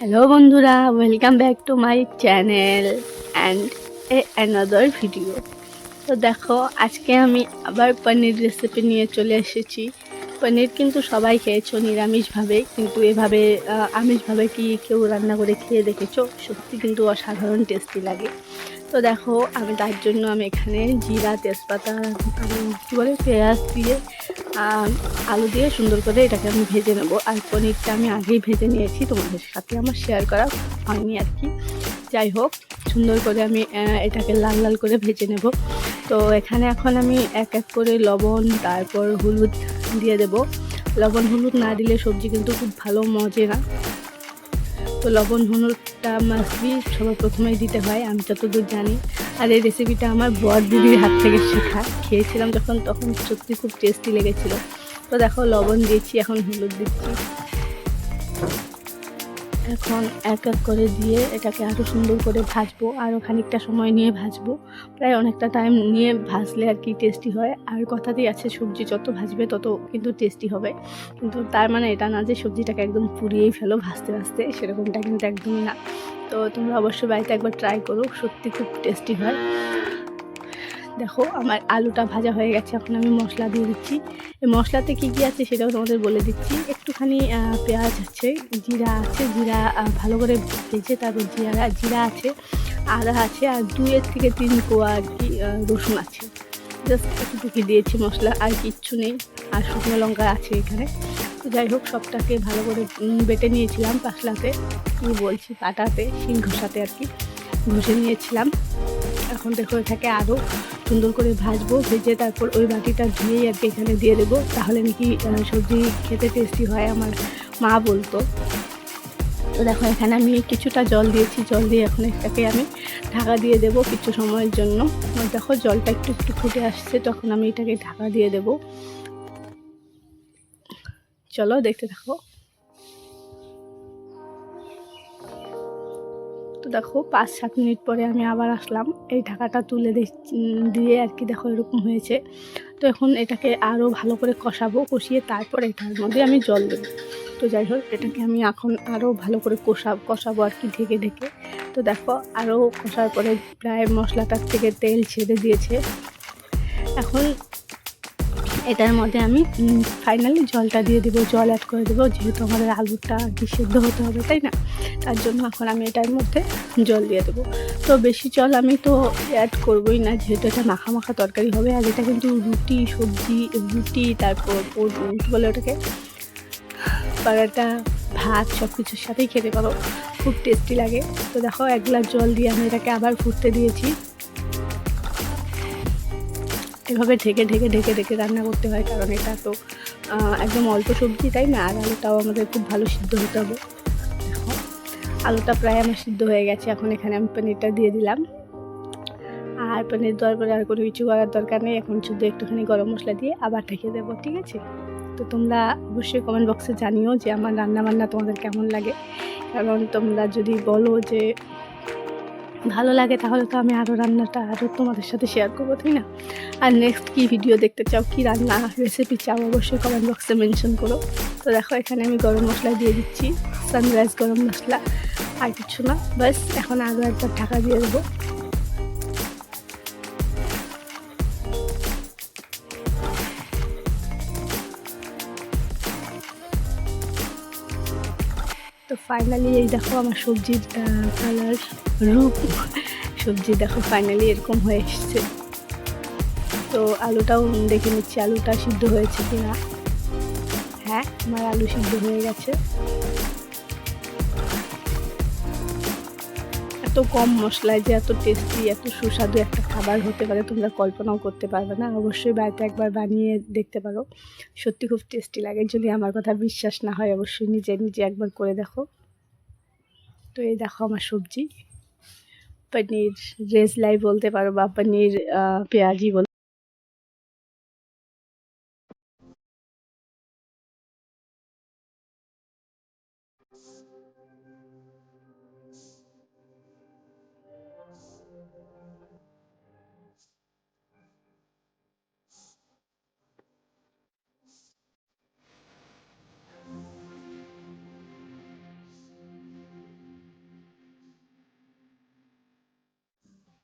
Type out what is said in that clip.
Hello বন্ধুরা welcome back to my channel and a another video তো দেখো, আজকে আমি আবার পনির রেসিপি নিয়ে চলে এসেছি। পনির কিন্তু সবাই খেয়েছো, নিরামিষভাবে, কিন্তু এভাবে আমিষভাবে কি কেউ রান্না করে খেয়ে দেখেছ? সত্যি কিন্তু অসাধারণ টেস্টি লাগে। তো দেখো, আমি তার জন্য আমি এখানে জিরা, তেজপাতা কী বলে, পেঁয়াজ দিয়ে আলু দিয়ে সুন্দর করে এটাকে আমি ভেজে নেব। আর পনিরটা আমি আগেই ভেজে নিয়েছি, তোমাদের সাথে আমার শেয়ার করা হয়নি আর কি। যাই হোক, সুন্দর করে আমি এটাকে লাল লাল করে ভেজে নেব। তো এখানে এখন আমি এক এক করে লবণ, তারপর হলুদ দিয়ে দেব। লবণ, হলুদ না দিলে সবজি কিন্তু খুব ভালো মজে না তো লবণ, হলুদটা মাছবি সবার প্রথমেই দিতে হয়, আমি যতদূর জানি। আর এই রেসিপিটা আমার বর দিদির হাত থেকে শেখা। খেয়েছিলাম যখন, তখন সত্যি খুব টেস্টি লেগেছিলো। তো দেখো, লবণ দিয়েছি, এখন হলুদ দিচ্ছি। এখন এক এক করে দিয়ে এটাকে আরও সুন্দর করে ভাজবো আরও খানিকটা সময় নিয়ে ভাজবো। প্রায় অনেকটা টাইম নিয়ে ভাজলে আর কি টেস্টি হয়। আর কথাতেই আছে, সবজি যত ভাজবে তত কিন্তু টেস্টি হবে। কিন্তু তার মানে এটা না যে সবজিটাকে একদম পুড়িয়েই ফেলো ভাজতে ভাজতে, সেরকমটা কিন্তু একদমই না। তো তোমরা অবশ্যই বাড়িতে একবার ট্রাই করো, সত্যি খুব টেস্টি হয়। দেখো, আমার আলুটা ভাজা হয়ে গেছে, এখন আমি মশলা দিয়ে দিচ্ছি। এই মশলাতে কী কী আছে সেটাও তোমাদের বলে দিচ্ছি। একটুখানি পেঁয়াজ আছে, জিরা আছে, জিরা ভালো করে ভেজে তারপর জিরা জিরা আছে, আদা আছে, আর দুয়ের থেকে তিন কোয়া আর কি রসুন আছে। জাস্ট একটুটুকি দিয়েছি মশলা, আর কিচ্ছু নেই। আর শুকনো লঙ্কা আছে এখানে। তো যাই হোক, সবটাকে ভালো করে বেটে নিয়েছিলাম পাশলাতে কী বলছি, পাটাতে শিং ঘষাতে আর কি, ঘষে নিয়েছিলাম। এখন দেখো, এটাকে আরও সুন্দর করে ভাজবো, ভেজে তারপর ওই বাটিটা ধুয়েই আর কি এখানে দিয়ে দেবো। তাহলে নাকি সবজি খেতে টেস্টি হয় আমার মা বলতো। তো দেখো, এখানে আমি কিছুটা জল দিয়েছি। জল দিয়ে এখন এটাকে আমি ঢাকা দিয়ে দেবো কিছু সময়ের জন্য। দেখো, জলটা একটু একটু ফুটে আসছে, তখন আমি এটাকে ঢাকা দিয়ে দেবো। চলো, দেখতে থাকো। দেখো, পাঁচ সাত মিনিট পরে আমি আবার আসলাম। এই ঢাকাটা তুলে দিয়ে আর কি দেখো এরকম হয়েছে। তো এখন এটাকে আরও ভালো করে কষাবো, কষিয়ে তারপর এটার মধ্যে আমি জল দেবো। তো যাই হোক, এটাকে আমি এখন আরও ভালো করে কষা, কষাবো আর কি ঢেকে ঢেকে। তো দেখো আরও কষার পরে প্রায় মশলাটার থেকে তেল ছেড়ে দিয়েছে। এখন এটার মধ্যে আমি ফাইনালি জলটা দিয়ে দেবো, জল অ্যাড করে দেবো, যেহেতু আমাদের আলুটা কি সেদ্ধ হতে হবে, তাই না? তার জন্য এখন আমি এটার মধ্যে জল দিয়ে দেবো। তো বেশি জল আমি তো অ্যাড করবোই না, যেহেতু এটা মাখা মাখা তরকারি হবে, আর এটা কিন্তু রুটি, সবজি, রুটি, তারপর কী বলে ওটাকে? পরোটা ভাত সব কিছুর সাথেই খেতে পারো, খুব টেস্টি লাগে। তো দেখো, এক গ্লাস জল দিয়ে আমি এটাকে আবার ফুটতে দিয়েছি। এভাবে ঢেকে ঢেকে ঢেকে ঢেকে রান্না করতে হয়, কারণ এটা তো একদম অল্প সবজি, তাই না? আর আলুটাও আমাদের খুব ভালো সিদ্ধ হতে হবে। আলুটা প্রায় আমার সিদ্ধ হয়ে গেছে, এখন এখানে আমি পনিরটা দিয়ে দিলাম। আর পনির দেওয়ার পরে আর কোনো কিছু করার দরকার নেই, এখন শুধু একটুখানি গরম মশলা দিয়ে আবার ঢেকে দেবো, ঠিক আছে? তো তোমরা অবশ্যই কমেন্ট বক্সে জানিও যে আমার রান্না বান্না তোমাদের কেমন লাগে। কারণ তোমরা যদি বলো যে ভালো লাগে, তাহলে তো আমি আরও রান্নাটা আরও তোমাদের সাথে শেয়ার করব, তাই না? আর নেক্সট কী ভিডিও দেখতে চাও, কী রান্না রেসিপি চাও, অবশ্যই কমেন্ট বক্সে মেনশন করো। তো দেখো, এখানে আমি গরম মশলা দিয়ে দিচ্ছি সানরাইজ গরম মশলা, আর কিছু না। বাস এখন আরও একবার ঢাকা দিয়ে দেবো। তো ফাইনালি এই দেখো আমার সবজির কালার রূপ। সবজি দেখো ফাইনালি এরকম হয়ে এসছে। তো আলুটাও দেখে নিচ্ছি, আলুটা সিদ্ধ হয়েছে কিনা। হ্যাঁ আমার আলু সিদ্ধ হয়ে গেছে। কম মশলায় যে এত টেস্টি এত সুস্বাদু একটা খাবার হতে পারে, তোমরা কল্পনাও করতে পারবে না। অবশ্যই বাড়িতে একবার বানিয়ে দেখতে পারো। সত্যি খুব টেস্টি লাগে। যদি আমার কথা বিশ্বাস না হয়, অবশ্যই নিজে নিজে একবার করে দেখো। তো এই দেখো আমার সবজি। পনির রেজলাই বলতে পারো বা পনির পেঁয়াজি বলতে